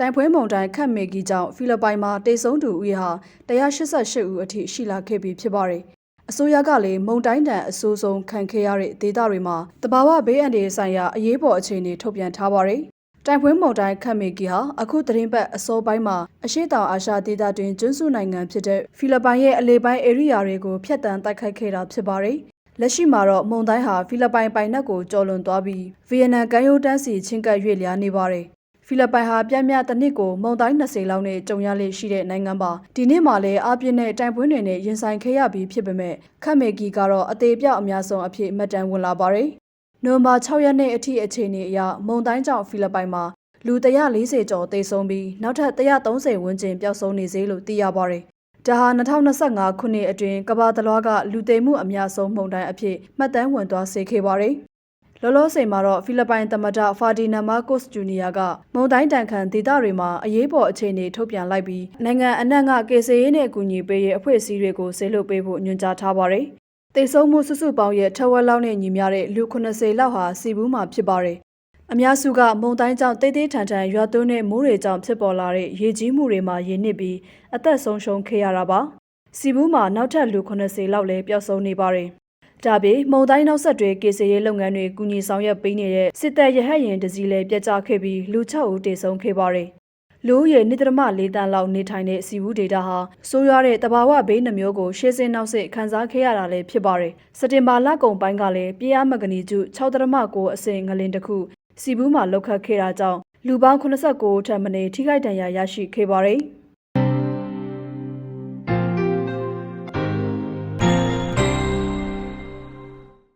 တိုင်ဖွေးမုန်တိုင်းခတ်မေဂီကြောင့်ဖိလစ်ပိုင်မှာတိတ်ဆုံးသူဦးရေဟာ188ဦးအထိရှိလာခဲ့ပြီဖြစ်ပါတယ်။အစိုးရကလည်းမုန်တိုင်းတန်အဆိုးဆုံးခံခဲ့ရတဲ့ဒေသတွေမှာတဘာဝဘေးအန္တရာယ်ဆိုင်ရာအရေးပေါ်အခြေအနေထုတ်ပြန်ထားပါတယ်။တိုင်ဖွေးမုန်တိုင်းခတ်မေဂီဟာအခုသတင်းပတ်အစောပိုင်းမှာအရှေ့တောင်အာရှဒေသတွင်ကျွန်းစုနိုင်ငံဖြစ်တဲ့ဖိလစ်ပိုင်ရဲ့အလေပိုင်းဧရိယာတွေကိုဖျက်ဆီးတိုက်ခိုက်ခဲ့တာဖြစ်ပါတယ်။လက်ရှိမှာတော့မုန်တိုင်းဟာဖိလစ်ပိုင်ပိုင်နက်ကိုကျော်လွန်သွားပြီးဗီယက်နမ်ကမ်းရိုးတန်းစီချင်းကပ်ရွေ့လျားနေပါတယ်။ ဖိလစ်ပိုင်ဟာပြင်းပြတစ်နှစ်ကိုမုန်တိုင်း20လောက်နဲ့ကြုံရလေရှိတဲ့နိုင်ငံပါဒီနှစ်မှာလည်းအပြင်းနဲ့တိုင်ပွင်းတွေနဲ့ရင်ဆိုင်ခဲ့ရပြီးဖြစ်ပေမဲ့ခတ်မေဂီကတော့အသေးပြောက်အများဆုံးအဖြစ်မှတ်တမ်းဝင်လာပါတယ်။နိုဝင်ဘာ6ရက်နေ့အထိအခြေအနေအရမုန်တိုင်းကြောင့်ဖိလစ်ပိုင်မှာလူ140ကျော်သေဆုံးပြီးနောက်ထပ်130ဝန်းကျင်ပျောက်ဆုံးနေစေလို့သိရပါတယ်။ဒါဟာ2025ခုနှစ်အတွင်းကမ္ဘာတလွှားကလူသေမှုအများဆုံးမှုန်တိုင်းအဖြစ်မှတ်တမ်းဝင်သွားစေခဲ့ပါတယ်။ လောလောဆယ်မှာတော့ဖိလစ်ပိုင်သမ္မတဖာဒီနန်မာကိုစ်ဂျူနီယာကမုန်တိုင်းတန်ခံဒေသတွေမှာအရေးပေါ်အခြေအနေထုတ်ပြန်လိုက်ပြီးနိုင်ငံအနှံ့ကကေဆေးရေးနဲ့အကူအညီပေးရေးအဖွဲ့အစည်းတွေကိုဆေးလွှတ်ပေးဖို့ညွှန်ကြားထားပါတယ်။တိတ်ဆုံးမှုစုစုပေါင်းရဲ့ထက်ဝက်လောက်နဲ့ညီမျှတဲ့လူ80လောက်ဟာစီဘူးမှာဖြစ်ပါတယ်။အများစုကမုန်တိုင်းကြောင့်တိတ်တိတ်ထန်ထန်ရွာသွန်းတဲ့မိုးတွေကြောင့်ဖြစ်ပေါ်လာတဲ့ရေကြီးမှုတွေမှာရေနစ်ပြီးအသက်ဆုံးရှုံးခဲ့ရတာပါ။စီဘူးမှာနောက်ထပ်လူ80လောက်လည်းပျောက်ဆုံးနေပါတယ်။ ဒါပြင်မုံတိုင်းနောက်ဆက်တွဲကေစီရေးလုပ်ငန်းတွေကူညီဆောင်ရွက်ပေးနေတဲ့စစ်တပ်ရဟတ်ရင်တစည်းလည်းပြတ်ကျခဲ့ပြီးလူ6ဦးတေဆုံးခဲ့ပါတယ်။လူဦးရေနိဒရမ၄တန်းလောက်နေထိုင်တဲ့စီဘူးဒေတာဟာဆိုးရွားတဲ့တဘာဝဘေးနှမျိုးကိုရှေးစင်းနောက်ဆက်ခန်းစားခဲ့ရတာလည်းဖြစ်ပါတယ်။စက်တင်ဘာလကုန်ပိုင်းကလည်းပြင်းအားမဂနီကျု6.9အဆင့်ငလင်တစ်ခုစီဘူးမှာလောက်ခတ်ခဲ့တာကြောင့်လူပေါင်း89ထပ်မံထိခိုက်ဒဏ်ရာရရှိခဲ့ပါတယ်။